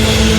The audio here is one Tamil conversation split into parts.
என்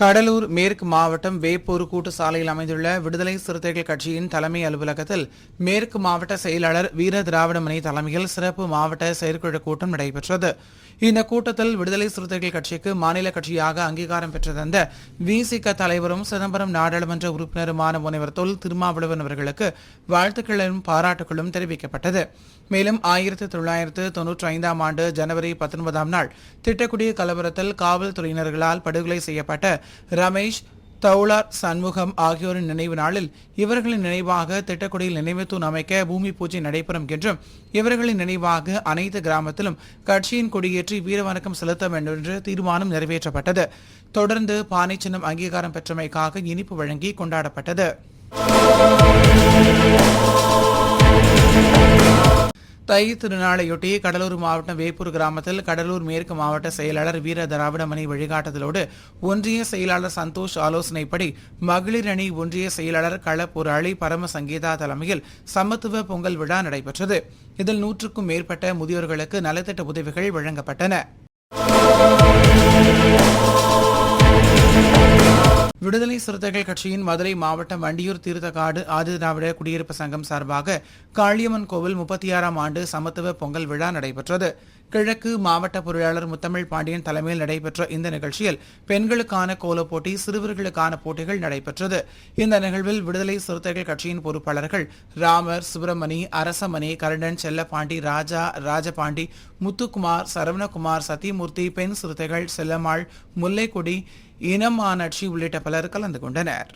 கடலூர் மேற்கு மாவட்டம் வேப்பூர் கூட்டு சாலையில் அமைந்துள்ள விடுதலை சிறுத்தைகள் கட்சியின் தலைமை அலுவலகத்தில் மேற்கு மாவட்ட செயலாளர் வீர திராவிடமணி தலைமையில் சிறப்பு மாவட்ட செயற்குழு கூட்டம் நடைபெற்றது. இந்த கூட்டத்தில் விடுதலை சிறுத்தைகள் கட்சிக்கு மாநில கட்சியாக அங்கீகாரம் பெற்றதந்த விசிக தலைவரும் சிதம்பரம் நாடாளுமன்ற உறுப்பினருமான முனைவர் தொல் திருமாவளவன் அவர்களுக்கு வாழ்த்துக்களும் பாராட்டுகளும் தெரிவிக்கப்பட்டது. மேலும் ஆயிரத்தி தொள்ளாயிரத்து தொன்னூற்றி ஐந்தாம் ஆண்டு ஜனவரி பத்தொன்பதாம் நாள் திட்டக்குடி கலவரத்தில் காவல்துறையினர்களால் படுகொலை செய்யப்பட்ட ரமேஷ் தௌலார் சண்முகம் ஆகியோரின் நினைவு நாளில் இவர்களின் நினைவாக திட்டக்குடியில் நினைவு தூண் அமைக்க பூமி பூஜை நடைபெறும் என்றும் இவர்களின் நினைவாக அனைத்து கிராமத்திலும் கட்சியின் கொடியேற்றி வீரவணக்கம் செலுத்த வேண்டும் என்று தீர்மானம் நிறைவேற்றப்பட்டது. தொடர்ந்து பானை சின்னம் அங்கீகாரம் பெற்றமைக்காக இனிப்பு வழங்கி கொண்டாடப்பட்டது. தை திருநாளையொட்டி கடலூர் மாவட்டம் வேப்பூர் கிராமத்தில் கடலூர் மேற்கு மாவட்ட செயலாளர் வீர திராவிடமணி வழிகாட்டுதலோடு ஒன்றிய செயலாளர் சந்தோஷ் ஆலோசனைப்படி மகளிர் அணி ஒன்றிய செயலாளர் களப்போராளி பரம சங்கீதா தலைமையில் சமத்துவ பொங்கல் விழா நடைபெற்றது. இதில் நூற்றுக்கும் மேற்பட்ட முதியோர்களுக்கு நலத்திட்ட உதவிகள் வழங்கப்பட்டன. விடுதலை சிறுத்தைகள் கட்சியின் மதுரை மாவட்டம் வண்டியூர் தீர்த்தக்காடு ஆதிதிராவிட குடியிருப்பு சங்கம் சார்பாக காளியம்மன் கோவில் முப்பத்தி ஆறாம் ஆண்டு சமத்துவ பொங்கல் விழா நடைபெற்றது. கிழக்கு மாவட்ட பொருளாளர் முத்தமிழ் பாண்டியன் தலைமையில் நடைபெற்ற இந்த நிகழ்ச்சியில் பெண்களுக்கான கோலப் போட்டி சிறுவர்களுக்கான போட்டிகள் நடைபெற்றது. இந்த நிகழ்வில் விடுதலை சிறுத்தைகள் கட்சியின் பொறுப்பாளர்கள் ராமர் சுப்பிரமணி அரசமணி கருடன் செல்லப்பாண்டி ராஜா ராஜபாண்டி முத்துக்குமார் சரவணகுமார் சத்தியமூர்த்தி பெண் சிறுத்தைகள் செல்லம்மாள் முல்லைக்கொடி இனம் மாநாட்சி உள்ளிட்ட பலர் கலந்து கொண்டனர்.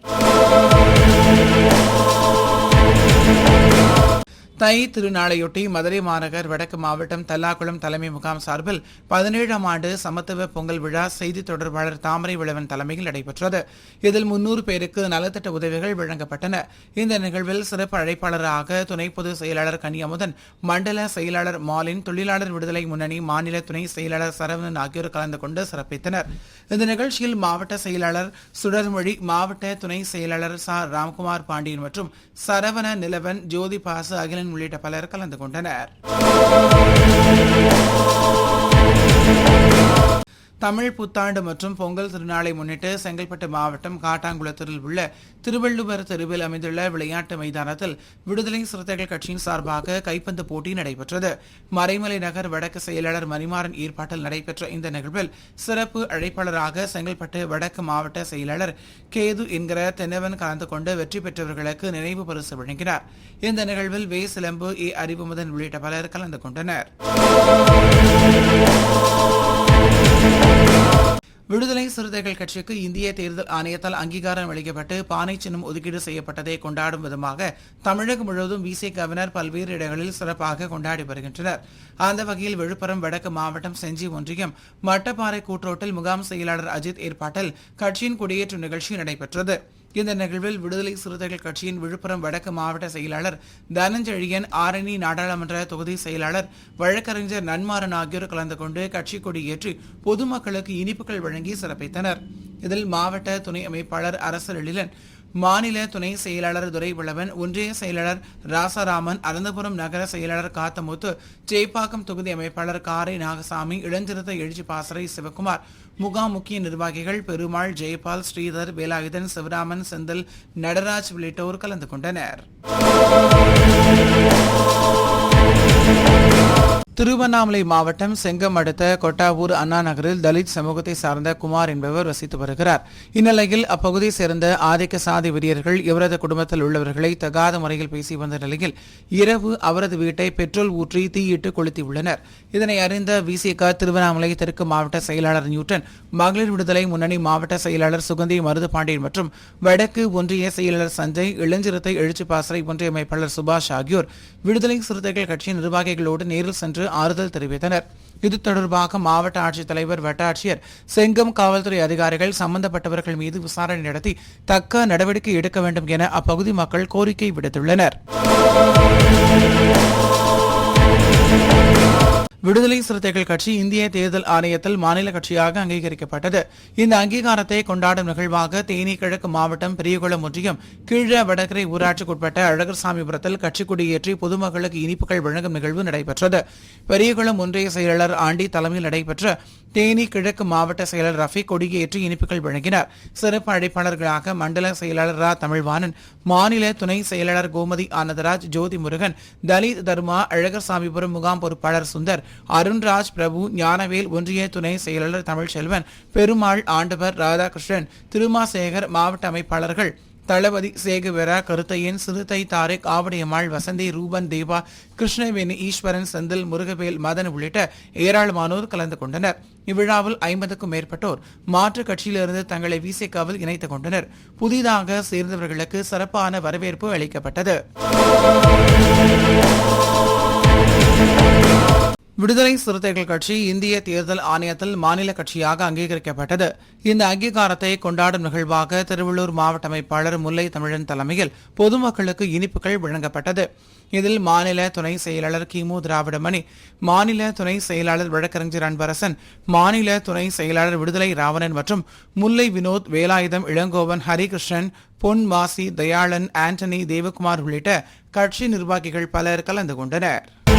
தை திருநாளையொட்டி மதுரை மாநகர் வடக்கு மாவட்டம் தல்லாக்குளம் தலைமை முகாம் சார்பில் பதினேழாம் ஆண்டு சமத்துவ பொங்கல் விழா செய்தி தொடர்பாளர் தாமரை விளவன் தலைமையில் நடைபெற்றது. இதில் முன்னூறு பேருக்கு நலத்திட்ட உதவிகள் வழங்கப்பட்டன. இந்த நிகழ்வில் சிறப்பு அழைப்பாளராக துணை பொதுச் செயலாளர் கனியமுதன் மண்டல செயலாளர் மாலின் தொழிலாளர் விடுதலை முன்னணி மாநில துணை செயலாளர் சரவணன் ஆகியோர் கலந்து கொண்டு சிறப்பித்தனர். இந்த நிகழ்ச்சியில் மாவட்ட செயலாளர் சுடர்மொழி மாவட்ட துணை செயலாளர் ச. ராம்குமார் பாண்டியன் மற்றும் சரவண நிலவன் ஜோதி பாசு அகிலன் உள்ளிட்ட பலர் கலந்து கொண்டனர். தமிழ் புத்தாண்டு மற்றும் பொங்கல் திருநாளை முன்னிட்டு செங்கல்பட்டு மாவட்டம் காட்டாங்குளத்தில் உள்ள திருவள்ளுவர் தெருவில் அமைந்துள்ள விளையாட்டு மைதானத்தில் விடுதலை சிறுத்தைகள் கட்சியின் சார்பாக கைப்பந்து போட்டி நடைபெற்றது. மறைமலை நகர் வடக்கு செயலாளர் மணிமாறன் ஏற்பாட்டில் நடைபெற்ற இந்த நிகழ்வில் சிறப்பு அழைப்பாளராக செங்கல்பட்டு வடக்கு மாவட்ட செயலாளர் கேது என்கிற தென்னவன் கலந்து கொண்டு வெற்றி பெற்றவர்களுக்கு நினைவு பரிசு வழங்கினார். இந்த நிகழ்வில் வே சிலம்பு ஏ அறிவுமுதன் உள்ளிட்ட பலர் கலந்து கொண்டனர். விடுதலை சிறுத்தைகள் கட்சிக்கு இந்திய தேர்தல் ஆணையத்தால் அங்கீகாரம் அளிக்கப்பட்டு பானை சின்னம் ஒதுக்கீடு செய்யப்பட்டதை கொண்டாடும் விதமாக தமிழகம் முழுவதும் விசிகவினர் பல்வேறு இடங்களில் சிறப்பாக கொண்டாடி வருகின்றனர். அந்த வகையில் விழுப்புரம் வடக்கு மாவட்டம் செஞ்சி ஒன்றியம் மட்டப்பாறை கூற்றோட்டில் முகாம் செயலாளர் அஜித் ஏற்பாட்டில் கட்சியின் குடியேற்ற நிகழ்ச்சி நடைபெற்றது. இந்த நிகழ்வில் விடுதலை சிறுத்தைகள் கட்சியின் விழுப்புரம் வடக்கு மாவட்ட செயலாளர் தனஞ்செழியன் ஆரணி நாடாளுமன்ற தொகுதி செயலாளர் வழக்கறிஞர் நன்மாறன் ஆகியோர் கலந்து கொண்டு கட்சி கொடி பொதுமக்களுக்கு இனிப்புகள் வழங்கி சிறப்பித்தனர். இதில் மாவட்ட துணை அமைப்பாளர் அரசர் எழிலன் மாநில துணை செயலாளர் துரைவிளவன் ஒன்றிய செயலாளர் ராசாராமன் அனந்தபுரம் நகர செயலாளர் காத்தமுத்து ஜெய்பாக்கம் தொகுதி அமைப்பாளர் காரை நாகசாமி இளஞ்சிறுத்த எழுச்சி பாசறை சிவகுமார் முகாம் முக்கிய நிர்வாகிகள் பெருமாள் ஜெயபால் ஸ்ரீதர் வேலாயுதன் சிவராமன் செந்தில் நடராஜ் உள்ளிட்டோர் கலந்து கொண்டனர். திருவண்ணாமலை மாவட்டம் செங்கம் அடுத்த கொட்டாவூர் அண்ணா நகரில் தலித் சமூகத்தை சார்ந்த குமார் என்பவர் வசித்து வருகிறார். இந்நிலையில் அப்பகுதியை சேர்ந்த ஆதிக்க சாதி வெறியர்கள் இவரது குடும்பத்தில் உள்ளவர்களை தகாத முறையில் பேசி வந்த நிலையில் இரவு அவரது வீட்டை பெட்ரோல் ஊற்றி தீயிட்டு கொளுத்தியுள்ளனர். இதனை அறிந்த விசிக திருவண்ணாமலை தெற்கு மாவட்ட செயலாளர் நியூட்டன் மகளிர் விடுதலை முன்னணி மாவட்ட செயலாளர் சுகந்தி மருதுபாண்டியன் மற்றும் வடக்கு ஒன்றிய செயலாளர் சஞ்சய் இளஞ்சிறுத்தை எழுச்சி பாசறை ஒன்றிய அமைப்பாளர் சுபாஷ் ஆகியோர் விடுதலை சிறுத்தைகள் கட்சியின் நிர்வாகிகளோடு நேரில் சென்று ஆறுதல் தெரிவித்தனர். இது தொடர்பாக மாவட்ட ஆட்சித்தலைவர் வட்டாட்சியர் செங்கம் காவல்துறை அதிகாரிகள் சம்பந்தப்பட்டவர்கள் மீது விசாரணை நடத்தி தக்க நடவடிக்கை எடுக்க வேண்டும் என அப்பகுதி மக்கள் கோரிக்கை விடுத்துள்ளனர். விடுதலை சிறுத்தைகள் கட்சி இந்திய தேர்தல் ஆணையத்தில் மாநில கட்சியாக அங்கீகரிக்கப்பட்டது. இந்த அங்கீகாரத்தை கொண்டாடும் நிகழ்வாக தேனி கிழக்கு மாவட்டம் பெரியகுளம் ஒன்றியம் கீழ வடகரை ஊராட்சிக்குட்பட்ட அழகர்சாமிபுரத்தில் கட்சி கொடியேற்றி பொதுமக்களுக்கு இனிப்புகள் வழங்கும் நிகழ்வு நடைபெற்றது. பெரியகுளம் ஒன்றிய செயலாளர் ஆண்டி தலைமையில் நடைபெற்ற தேனி கிழக்கு மாவட்ட செயலர் ரஃபி கொடியேற்றி இனிப்புகள் வழங்கினார். சிறப்பு அழைப்பாளர்களாக மண்டல செயலாளர் ரா. தமிழ்வாணன் மாநில துணை செயலாளர் கோமதி ஆனந்தராஜ் ஜோதி முருகன் தலித் தர்மா அழகர்சாமிபுரம் முகாம் பொறுப்பாளர் சுந்தர் அருண்ராஜ் பிரபு ஞானவேல் ஒன்றிய துணை செயலாளர் தமிழ்ச்செல்வன் பெருமாள் ஆண்டவர் ராதாகிருஷ்ணன் திருமாசேகர் மாவட்ட அமைப்பாளர்கள் தளபதி சேகுவெரா கருத்தையன் சிறுத்தை தாரிக் ஆவடியம்மாள் வசந்தி ரூபன் தேவா கிருஷ்ணவேணி ஈஸ்வரன் செந்தில் முருகவேல் மதன் உள்ளிட்ட ஏராளமானோர் கலந்து கொண்டனர். இவ்விழாவில் ஐம்பதுக்கும் மேற்பட்டோர் மாற்றுக் கட்சியிலிருந்து தங்களை விசிகாவில் இணைத்துக் கொண்டனர். புதிதாக சேர்ந்தவர்களுக்கு சிறப்பான வரவேற்பு அளிக்கப்பட்டது. விடுதலை சிறுத்தைகள் கட்சி இந்திய தேர்தல் ஆணையத்தில் மாநில கட்சியாக அங்கீகரிக்கப்பட்டது. இந்த அங்கீகாரத்தை கொண்டாடும் நிகழ்வாக திருவள்ளூர் மாவட்ட அமைப்பாளர் முல்லை தமிழன் தலைமையில் பொதுமக்களுக்கு இனிப்புகள் வழங்கப்பட்டது. இதில் மாநில துணை செயலாளர் கிமு திராவிடமணி மாநில துணை செயலாளர் வழக்கறிஞர் அன்பரசன் மாநில துணை செயலாளர் விடுதலை ராவணன் மற்றும் முல்லை வினோத் வேலாயுதம் இளங்கோவன் ஹரிகிருஷ்ணன் பொன் மாசி தயாளன் ஆண்டனி தேவகுமார் உள்ளிட்ட கட்சி நிர்வாகிகள் பலர் கலந்து கொண்டனர்.